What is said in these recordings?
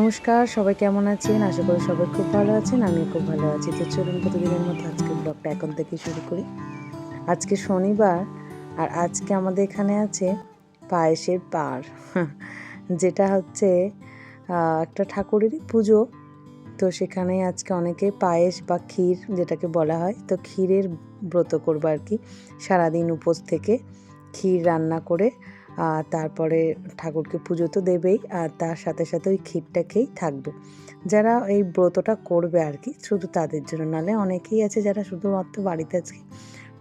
নমস্কার, সবাই কেমন আছেন? আশা করি সবাই খুব ভালো আছেন আমি খুব ভালো আছি। তো চলুন প্রতিদিনের মতো আজকে ব্লগটা এখন থেকে শুরু করি। আজকে শনিবার, আর আজকে আমাদের এখানে আছে পায়েসের পার, যেটা হচ্ছে একটা ঠাকুরেরই পুজো। তো সেখানে আজকে অনেকে পায়েস বা ক্ষীর যেটাকে বলা হয়, তো ক্ষীরের ব্রত করব আর কি। সারাদিন উপোস থেকে ক্ষীর রান্না করে আর তারপরে ঠাকুরকে পুজো তো দেবেই আর তার সাথে সাথে ওই ক্ষীরটা খেয়েই থাকবে। যারা এই ব্রতটা করবে আর কি, শুধু তাদের জন্য, নালে অনেকেই আছে যারা শুধুমাত্র বাড়িতে আজকে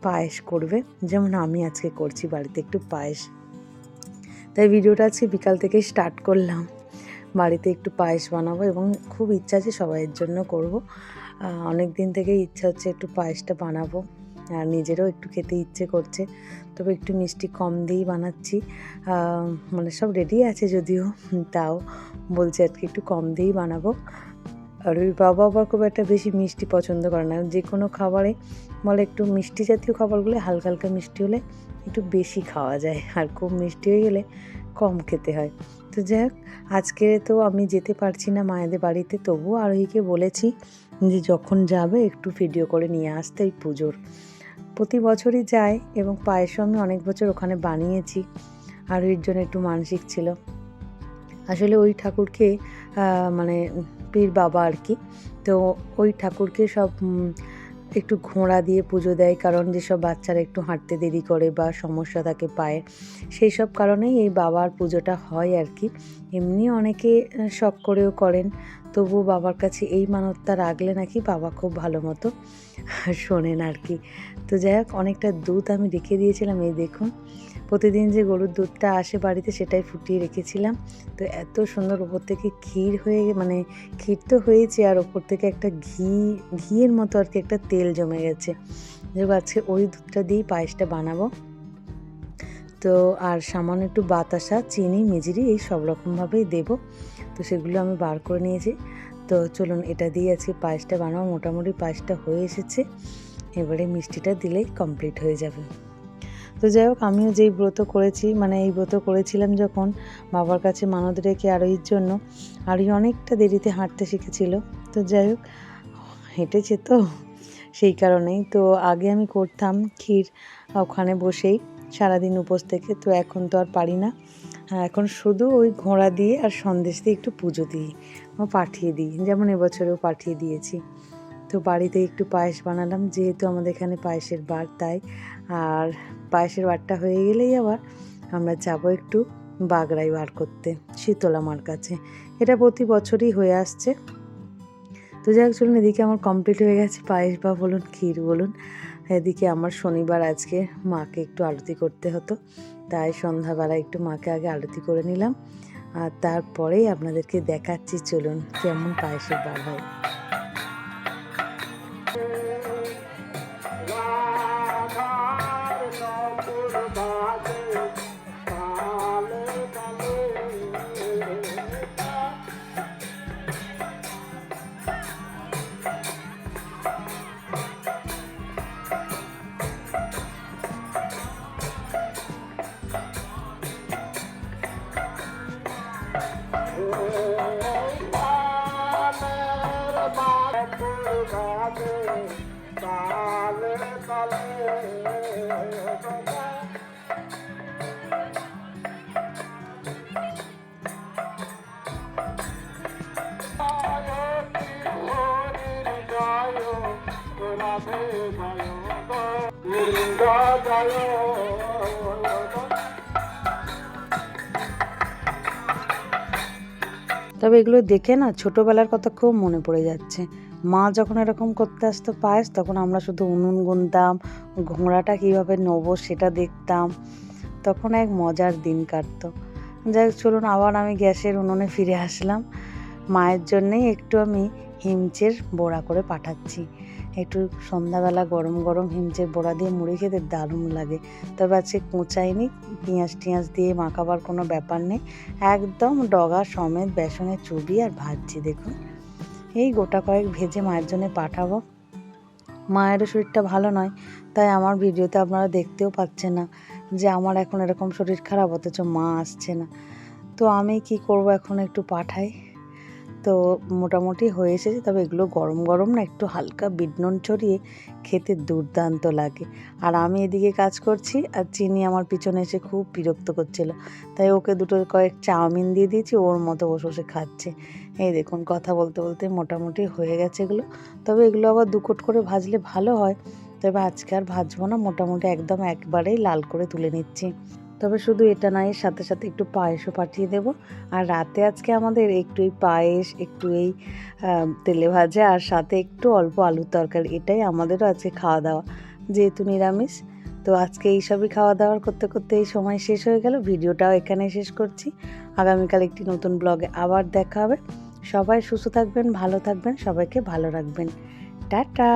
পায়েস করবে। যেমন আমি আজকে করছি বাড়িতে একটু পায়েস। তাই ভিডিওটা আজকে বিকাল থেকে স্টার্ট করলাম। বাড়িতে একটু পায়েস বানাবো এবং খুব ইচ্ছা আছে সবাইয়ের জন্য করব। অনেক দিন থেকেই ইচ্ছা হচ্ছে একটু পায়েসটা বানাবো। আর নিজেরও একটু খেতে ইচ্ছে করছে। তবে একটু মিষ্টি কম দিয়েই বানাচ্ছি। মানে সব রেডি আছে যদিও, তাও বলছে আজকে একটু কম দিয়েই বানাবো। আর ওই বাবা আবার খুব একটা বেশি মিষ্টি পছন্দ করে না। যে কোনো খাবারে বলে একটু মিষ্টি জাতীয় খাবারগুলো হালকা হালকা মিষ্টি হলে একটু বেশি খাওয়া যায়। আর খুব মিষ্টি হয়ে গেলে কম খেতে হয়। তো যাই হোক আজকে তো আমি যেতে পারছি না মায়েদের বাড়িতে তবুও আরোহীকে বলেছি যে যখন যাবে একটু ভিডিও করে নিয়ে আসতে এই পুজোর। প্রতি বছরই যাই এবং পায়েসও আমি অনেক বছর ওখানে বানিয়েছি, আরোহীর জন্য একটু মানসিক ছিল। আসলে ওই ঠাকুরকে মানে পীর বাবা আর কি, তো ওই ঠাকুরকে সব একটু ঘোড়া দিয়ে পুজো দেয়, কারণ যেসব বাচ্চারা একটু হাঁটতে দেরি করে বা সমস্যা থাকে পায়ে, সেই সব কারণেই এই বাবার পুজোটা হয় আর কি। এমনি অনেকে শখ করেও করেন। তবু বাবার কাছে এই মানতটা রাখলে নাকি বাবা খুব ভালো মতো শোনেন আর কি। তো যাই হোক, অনেকটা দুধ আমি রেখে দিয়েছিলাম, এই দেখুন। প্রতিদিন যে গরুর দুধটা আসে বাড়িতে সেটাই ফুটিয়ে রেখেছিলাম। তো এত সুন্দর ওপর থেকে ক্ষীর হয়ে মানে ক্ষীর তো হয়েছে, আর ওপর থেকে একটা ঘি, ঘিয়ের মতো আর কি একটা তেল জমে গেছে। যে আজকে ওই দুধটা দিয়েই পায়েসটা বানাবো। তো আর সামান্য একটু বাতাসা, চিনি, মিজিরি এই সব রকমভাবেই দেবো। তো সেগুলো আমি বার করে নিয়েছি। তো চলুন এটা দিয়ে আজকে পায়েসটা বানাবো। মোটামুটি পায়েসটা হয়ে এসেছে। এবারে মিষ্টিটা দিলেই কমপ্লিট হয়ে যাবে। তো যাই হোক, আমিও যেই ব্রত করেছি মানে এই ব্রত করেছিলাম যখন বাবার কাছে মানত রেখে আরোহীর জন্য, আরোহী অনেকটা দেরিতে হাঁটতে শিখেছিল। তো যাই হোক, হেঁটেছে তো সেই কারণেই। তো আগে আমি করতাম ক্ষীর ওখানে বসেই। সারাদিন উপোস থেকে তো এখন তো আর পারি না। হ্যাঁ, এখন শুধু ওই ঘোড়া দিয়ে আর সন্দেশ দিয়ে একটু পুজো দিই পাঠিয়ে দিই যেমন এবছরেও পাঠিয়ে দিয়েছি। তো বাড়িতে একটু পায়েস বানালাম যেহেতু আমাদের এখানে পায়েসের বার তাই। আর পায়েসের বারটা হয়ে গেলেই আবার আমরা যাব একটু বাগড়াই বার করতে শীতলা মার কাছে। এটা প্রতি বছরই হয়ে আসছে। তো যাই হোক চলুন এদিকে আমার কমপ্লিট হয়ে গেছে পায়েস বা বলুন ক্ষীর বলুন। এদিকে আমার শনিবার আজকে মাকে একটু আরতি করতে হতো, তাই সন্ধ্যাবেলা একটু মাকে আগে আরতি করে নিলাম। আর তারপরেই আপনাদেরকে দেখাচ্ছি, চলুন কেমন পায়েসের বার হয়। Oh, তালে Jaya Jaya তবে এগুলো দেখে না ছোটোবেলার কথা খুব মনে পড়ে যাচ্ছে। মা যখন এরকম করতে আসতো পায়েস, তখন আমরা শুধু উনুন গুনতাম, ঘোড়াটা কীভাবে নেব সেটা দেখতাম। তখন এক মজার দিন কাটতো। যাই হোক, চলুন আবার আমি গ্যাসের উনুনে ফিরে আসলাম। মায়ের জন্যেই একটু আমি হিমচের বোড়া করে পাঠাচ্ছি। একটু সন্ধ্যাবেলা গরম গরম হিমচের বড়া দিয়ে মুড়ি খেতে দারুণ লাগে। তবে আজকে কোঁচাইনি পেঁয়াজ টিয়াজ দিয়ে মাখাবার কোনো ব্যাপার নেই। একদম ডগা সমেত বেসনে চুবি আর ভাজছি, দেখুন। এই গোটা কয়েক ভেজে মায়ের জন্য পাঠাবো। মায়েরও শরীরটা ভালো নয়, তাই আমার ভিডিওতে আপনারা দেখতেও পাচ্ছেন না যে আমার এখন এরকম শরীর খারাপ, অথচ মা আসছে না। তো আমি কি করব এখন একটু পাঠাই। তো মোটামুটি হয়ে এসেছে। তবে এগুলো গরম গরম না, একটু হালকা বিট ছড়িয়ে খেতে দুর্দান্ত লাগে। আর আমি এদিকে কাজ করছি, আর চিনি আমার পিছনে এসে খুব বিরক্ত করছিল। তাই ওকে দুটো কয়েক চাউমিন দিয়ে দিয়েছি, ওর মতো বসে বসে খাচ্ছে। এই দেখুন, কথা বলতে বলতে মোটামুটি হয়ে গেছে এগুলো। তবে এগুলো আবার দুকোট করে ভাজলে ভালো হয়। তবে আজকে আর ভাজবো না, মোটামুটি একদম একবারেই লাল করে তুলে নিচ্ছি। তবে শুধু এটা এর সাথে সাথে একটু পায়েসও পাঠিয়ে দেব। আর রাতে আজকে আমাদের একটু এই পায়েস, একটু এই তেলে ভাজা আর সাথে একটু অল্প আলুর তরকারি, এটাই আমাদেরও আজকে খাওয়া দাওয়া। যেহেতু নিরামিষ, তো আজকে এইসবই খাওয়া দাওয়ার করতে করতে এই সময় শেষ হয়ে গেল। ভিডিওটাও এখানে শেষ করছি। আগামীকাল একটি নতুন ব্লগে আবার দেখা হবে। সবাই সুস্থ থাকবেন, ভালো থাকবেন, সবাইকে ভালো রাখবেন। টাটা!